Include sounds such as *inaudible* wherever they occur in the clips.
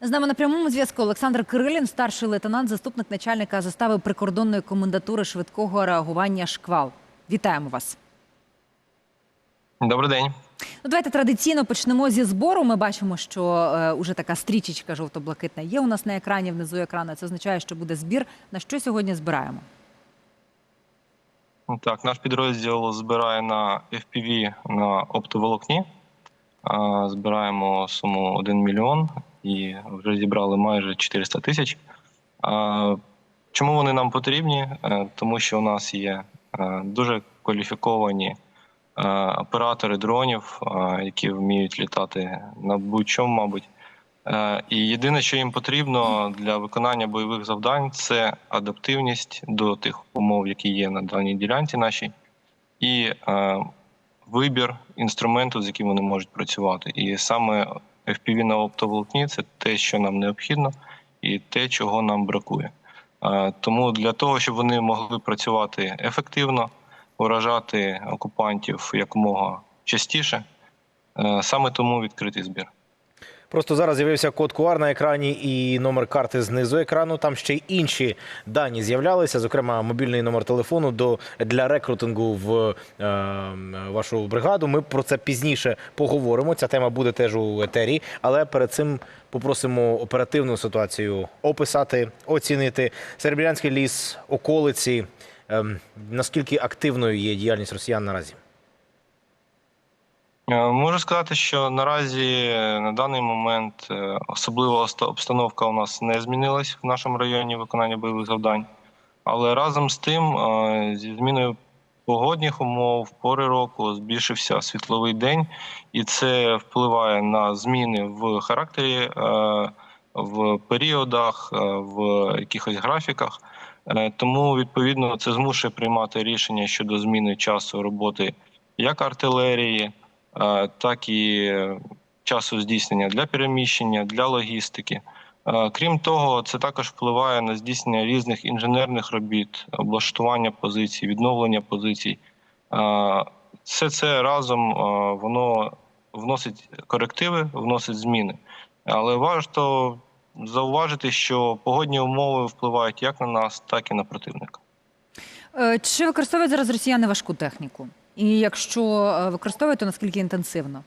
З нами на прямому зв'язку Олександр Кирилін, старший лейтенант, заступник начальника застави прикордонної комендатури швидкого реагування «Шквал». Вітаємо вас. Добрий день. Ну, давайте традиційно почнемо зі збору. Ми бачимо, що е, уже така стрічечка жовто-блакитна є у нас на екрані внизу екрану. Це означає, що буде збір. На що сьогодні збираємо? Так, наш підрозділ збирає на FPV на оптоволокні. Збираємо суму 1 мільйон і вже зібрали майже 400 тисяч. Чому вони нам потрібні? Е, Тому що у нас є е, дуже кваліфіковані е, оператори дронів, які вміють літати на будь-чому, мабуть. І єдине, що їм потрібно для виконання бойових завдань, це адаптивність до тих умов, які є на даній ділянці нашій, і вибір інструменту, з яким вони можуть працювати. І саме FPV на оптоволокні це те, що нам необхідно, і те, чого нам бракує. Тому для того, щоб вони могли працювати ефективно, уражати окупантів якомога частіше, е, саме тому відкритий збір. Просто зараз з'явився код QR на екрані і номер карти знизу екрану. Там ще й інші дані з'являлися, зокрема мобільний номер телефону до для рекрутингу в е, вашу бригаду. Ми про це пізніше поговоримо. Ця тема буде теж у етері. Але перед цим попросимо оперативну ситуацію описати, оцінити Серебрянський ліс, околиці. Е, наскільки активною є діяльність росіян наразі? Е, Можу сказати, що наразі е, на даний момент е, особлива обстановка у нас не змінилась в нашому районі виконання бойових завдань. Але разом з тим, зі зміною погодних умов, пори року збільшився світловий день, і це впливає на зміни в характері, в періодах, в якихось графіках. Тому відповідно це змушує приймати рішення щодо зміни часу роботи як артилерії, так і е, часу здійснення для переміщення, для логістики. Крім того, це також впливає на здійснення різних інженерних робіт, облаштування позицій, відновлення позицій. Все це разом воно вносить корективи, вносить зміни. Але варто зауважити, що погодні умови впливають як на нас, так і на противника. Е, Чи використовують зараз росіяни важку техніку? І якщо е, використовують, то наскільки інтенсивно?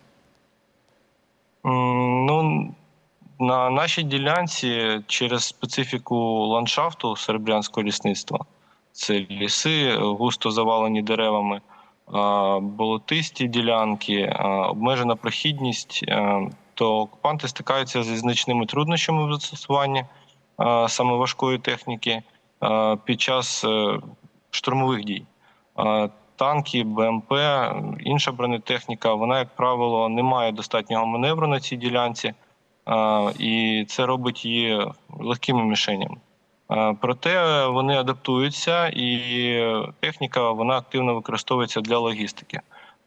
Ну, на нашій ділянці через специфіку ландшафту серебрянського лісництва це ліси, густо завалені деревами, болотисті ділянки, обмежена прохідність, то окупанти стикаються зі значними труднощами в застосуванні саме важкої техніки під час е, штурмових дій. Танки, БМП, інша бронетехніка, вона, як правило, не має достатнього маневру на цій ділянці, і це робить її легкими мішенями. Проте вони адаптуються, і техніка вона активно використовується для логістики,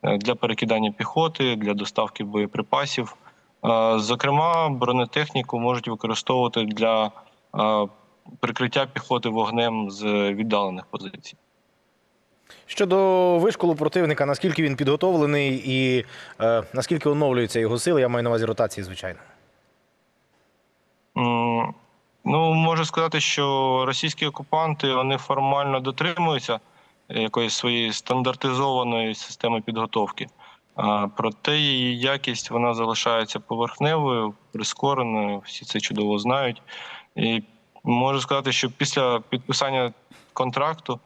е, для перекидання піхоти, для доставки боєприпасів. Зокрема, бронетехніку можуть використовувати для прикриття піхоти вогнем з віддалених позицій. Щодо вишколу противника, наскільки він підготовлений і е, наскільки оновлюються його сили, я маю на увазі ротації, звичайно. М, Ну, можу сказати, що російські окупанти вони формально дотримуються якоїсь своєї стандартизованої системи підготовки. А, Проте її якість вона залишається поверхневою, прискореною. Всі це чудово знають. І можу сказати, що після підписання контракту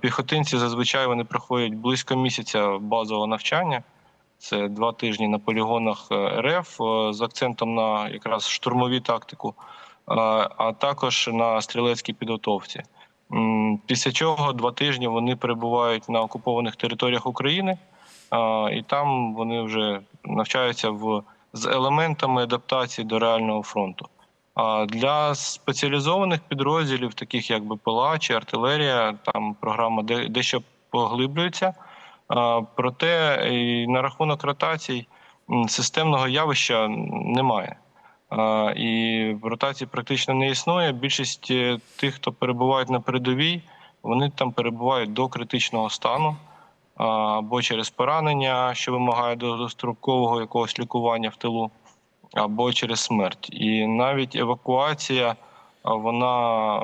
піхотинці зазвичай вони проходять близько місяця базового навчання. Це два тижні на полігонах е, РФ е, з акцентом на якраз штурмові тактику, а також на стрілецькій підготовці. Після чого два тижні вони перебувають на окупованих територіях України, і там вони вже навчаються в з елементами адаптації до реального фронту. Для спеціалізованих підрозділів, таких як БПЛА чи артилерія, там програма дещо поглиблюється. Проте і на рахунок ротацій системного явища немає. І ротації практично не існує. Більшість е, тих, хто перебувають на передовій, вони там перебувають до критичного стану або через поранення, що вимагає дострокового якогось лікування в тилу, або через смерть. І навіть евакуація вона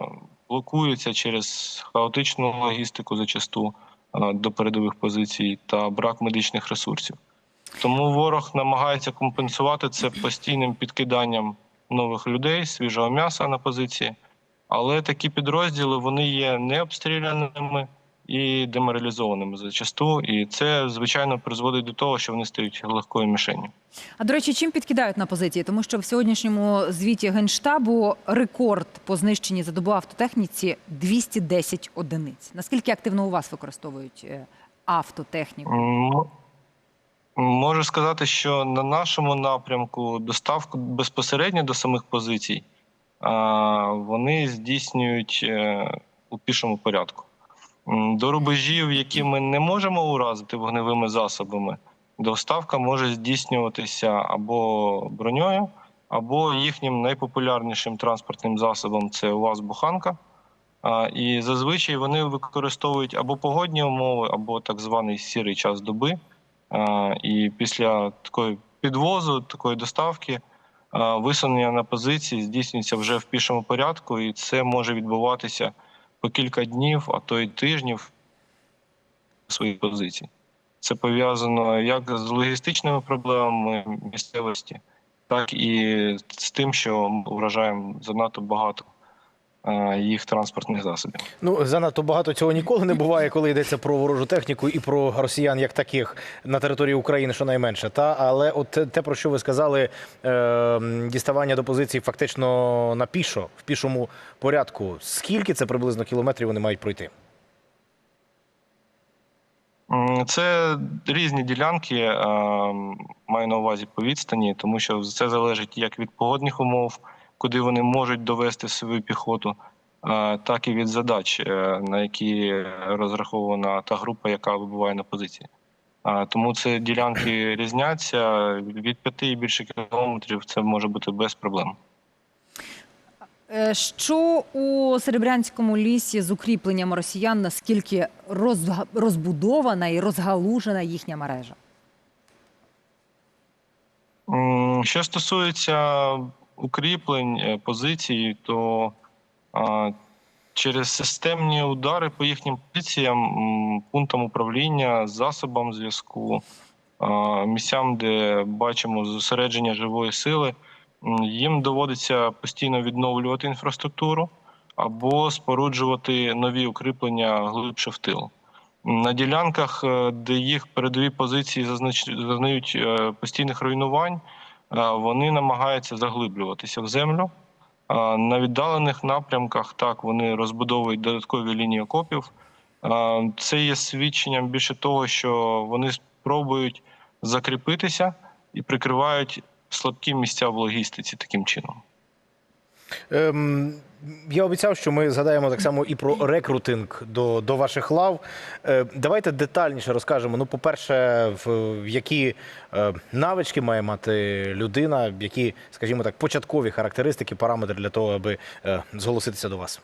блокується через хаотичну логістику зачасту до передових позицій та брак медичних ресурсів. Тому ворог намагається компенсувати це постійним підкиданням нових людей, свіжого м'яса на позиції. Але такі підрозділи вони є необстріляними і деморалізованими зачасту. І це звичайно призводить до того, що вони стають легкою мішенью. А до речі, чим підкидають на позиції? Тому що в сьогоднішньому звіті генштабу рекорд по знищенні за добу автотехніці 210 одиниць. Наскільки активно у вас використовують е, автотехніку? Можу сказати, що на нашому напрямку доставку безпосередньо до самих позицій вони здійснюють е, у пішому порядку. До рубежів, які ми не можемо уразити вогневими засобами, доставка може здійснюватися або броньою, або їхнім найпопулярнішим транспортним засобом це УАЗ-буханка. І зазвичай вони використовують або погодні умови, або так званий сірий час доби. І після такої підвозу, такої доставки, висунення на позиції здійснюється вже в пішому порядку, і це може відбуватися по кілька днів, а то й тижнів своїх позицій. Це пов'язано як з логістичними проблемами місцевості, так і з тим, що ми вражаємо занадто багато їх транспортних засобів. Ну занадто багато цього ніколи не буває, коли йдеться про ворожу техніку і про росіян як таких на території України, щонайменше. Та але от те- про що ви сказали, е, діставання до позицій фактично на пішо, в пішому порядку. Скільки це приблизно кілометрів вони мають пройти? Це різні ділянки, е, маю на увазі по відстані, тому що це залежить як від погодних умов, куди вони можуть довести свою піхоту, е, так і від задач, е, на які розрахована та група, яка вибуває на позиції. Тому це ділянки *clears throat* різняться від 5 і більше кілометрів. Це може бути без проблем. Е, Що у Серебрянському лісі з укріпленням росіян, наскільки розбудована і розгалужена їхня мережа? Що стосується укріплень е, позицій, то через системні удари по їхнім позиціям, пунктам управління, засобам зв'язку, місцям, де бачимо зосередження живої сили, їм доводиться постійно відновлювати інфраструктуру або споруджувати нові укріплення глибше в тил. На ділянках, е, де їх передові позиції зазнають е, постійних руйнувань, вони намагаються заглиблюватися в землю. А На віддалених напрямках так вони розбудовують додаткові лінії окопів. Е, Це є свідченням більше того, що вони спробують закріпитися і прикривають слабкі місця в логістиці таким чином. Ем, я обіцяв, що ми згадаємо так само і про рекрутинг до, до ваших лав. Е, давайте детальніше розкажемо. Ну, по-перше, в, які е, навички має мати людина, які, скажімо так, початкові характеристики, параметри для того, аби е, зголоситися до вас.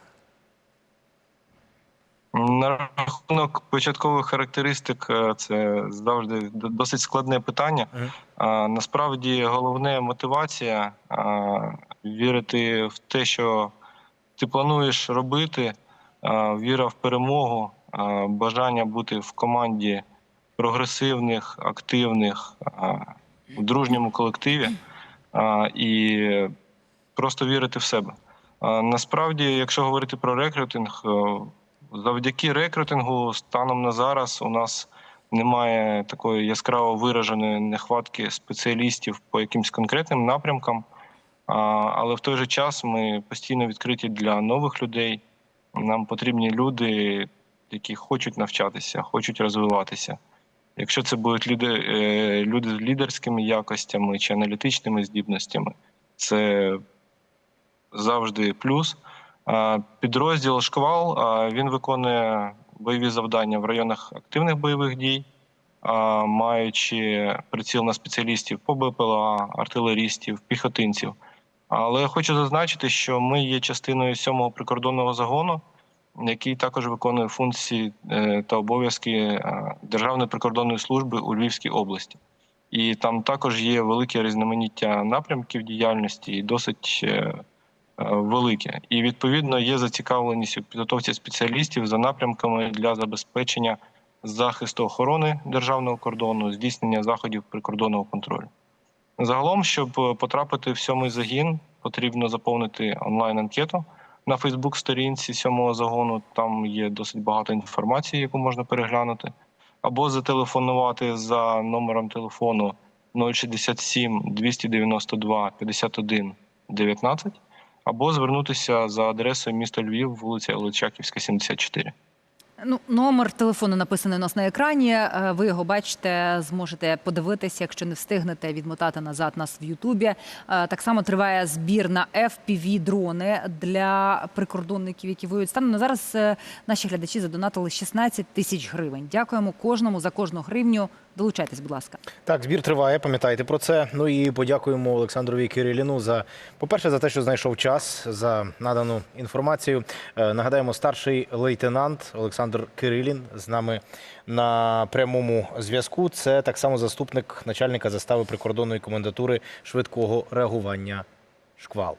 На рахунок початкових характеристик, е, це завжди досить складне питання. А, Насправді головне мотивація а, вірити в те, що ти плануєш робити, а, віра в перемогу, а, бажання бути в команді прогресивних, активних, а, в дружньому колективі а, і просто вірити в себе. А, Насправді, якщо говорити про рекрутинг, е, завдяки рекрутингу станом на зараз у нас немає такої яскраво вираженої нехватки спеціалістів по якимсь конкретним напрямкам. Але в той же час ми постійно відкриті для нових людей. Нам потрібні люди, які хочуть навчатися, хочуть розвиватися. Якщо це будуть люди, е, люди з лідерськими якостями чи аналітичними здібностями, це завжди плюс. А, Підрозділ Шквал він виконує бойові завдання в районах активних бойових дій, маючи приціл на спеціалістів по БПЛА, артилерістів, піхотинців. Але хочу зазначити, що ми є частиною сьомого прикордонного загону, який також виконує функції е, та обов'язки е, Державної прикордонної служби у Львівській області. і там також є велике різноманіття напрямків діяльності і досить е, е, велике. І відповідно є зацікавленість у підготовці спеціалістів за напрямками для забезпечення захисту охорони державного кордону, здійснення заходів прикордонного контролю. Загалом, щоб е, потрапити в сьомий загін, потрібно заповнити онлайн-анкету на Фейсбук-сторінці сьомого загону. Там є досить багато інформації, яку можна переглянути, або зателефонувати за номером телефону 067 292 51 19, або звернутися за адресою міста Львів, вулиця Личаківська, 74. Ну, номер телефону написаний у нас на екрані. Е, Ви його бачите, зможете подивитися, якщо не встигнете відмотати назад нас в Ютубі. Е, Так само триває збір на fpv дрони для прикордонників, які воюють. Станом на зараз е, наші глядачі задонатили 16 тисяч гривень. Дякуємо кожному за кожну гривню. Долучайтесь, будь ласка. Так, збір триває, пам'ятайте про це. Ну і подякуємо Олександрові Кириліну за, по-перше, за те, що знайшов час, за надану інформацію. Е, Нагадаємо, старший лейтенант Олександр Кирилін з нами на прямому зв'язку. Це так само заступник начальника застави прикордонної комендатури швидкого реагування «Шквал».